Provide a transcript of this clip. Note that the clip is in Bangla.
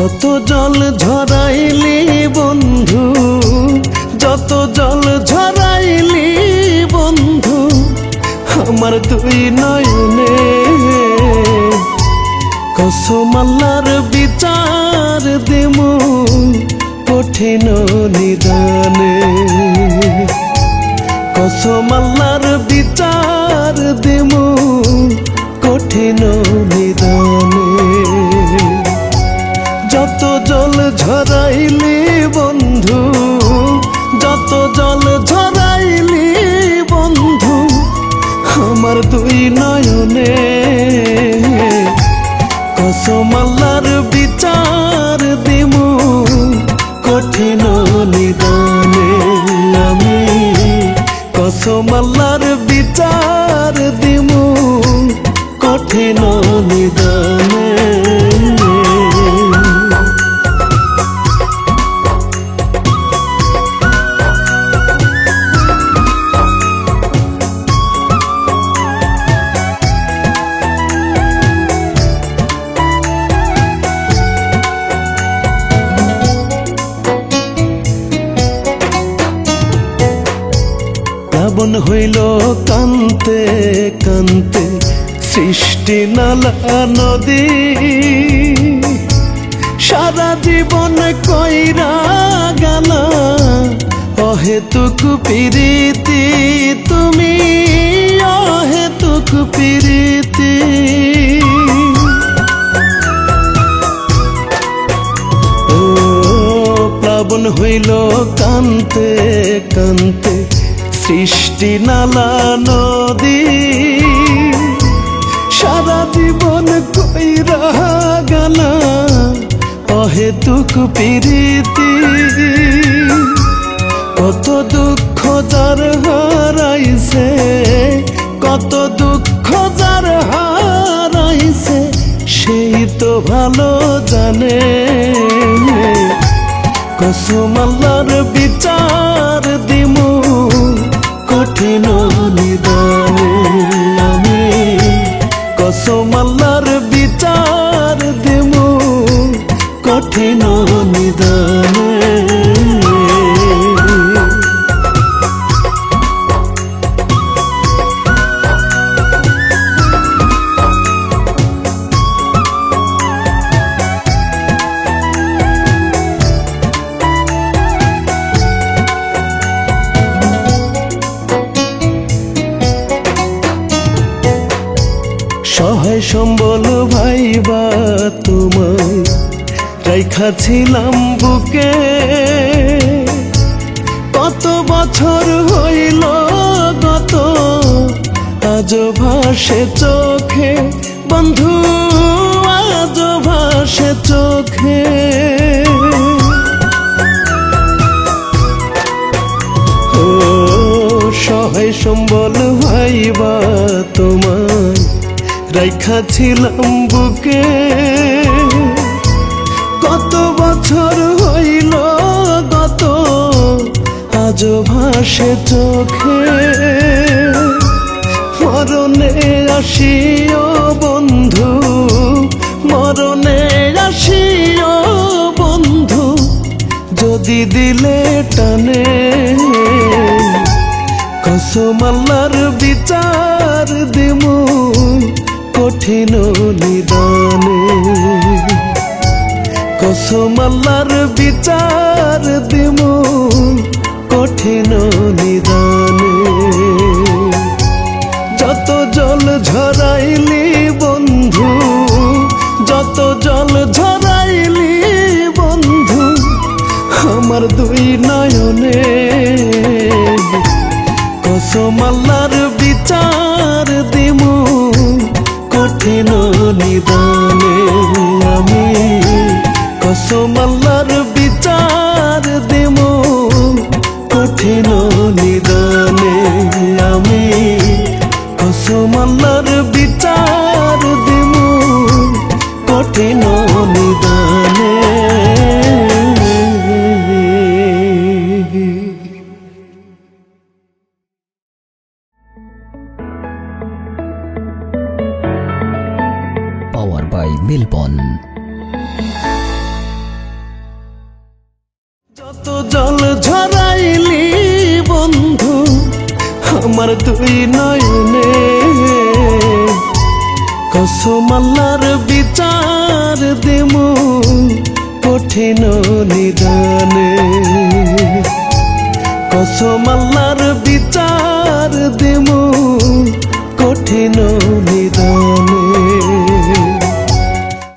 যত জল ঝরাইলি বন্ধু, যত জল ঝরাইলি বন্ধু, আমার দুই নয়নে। কসমাল্লার বিচার দেমু কঠিন নিদানে। কসমাল্লা যত জল ঝরাইলি বন্ধু, যত জল ঝরাইলি বন্ধু, আমার দুই নয়নে কসম আল্লাহর বিচার দিমু কঠিন নিদানে আমি। কসম প্লাবন হইল কান্তে কান্তে, সৃষ্টি নালা, নদী। সারা জীবন কইরা গালা, অহেতুক পিরিতি তুমি, অহেতুক পিরিতি। ও, প্লাবন হইল কান্তে কান্তে সৃষ্টি নালা, নদী, সারা জীবন কইরা গানা অহেতুক পিরিতি। কত দুঃখ যার হারাইছে, কত দুঃখ যার হারাইছে, সেই তো ভালো জানে। কসম আল্লাহর বিচার রাইখাছিলাম বুকে। কত বছর হইল গত আজ ভাসে চোখে। বন্ধু আজ ভাসে চোখে। ও, সহায় সম্বল ভাইবা তোমায়। রাইখাছিলাম বুকে। কত বছর হইল গত আজ ভাসে চোখে। মরণে আসিও বন্ধু, মরণে আসিও বন্ধু, যদি দিলে টানে। কসম আল্লাহর বিচার দিমু কঠিন নিদানে কসম আল্লাহর বিচার দিমু কঠিন নিদানে। যত জল ঝরাইলি বন্ধু, যত জল ঝরাইলি বন্ধু, আমার দুই নয়নে। কসম আল্লাহর পাওয়ার বাই মেলবন যত জল ঝরাইলি বন্ধু, আমার তুই নয়নে। কসমাল্লার বিচার দেমু কঠিন নিদানে। কসমাল্লার বিচার দেমু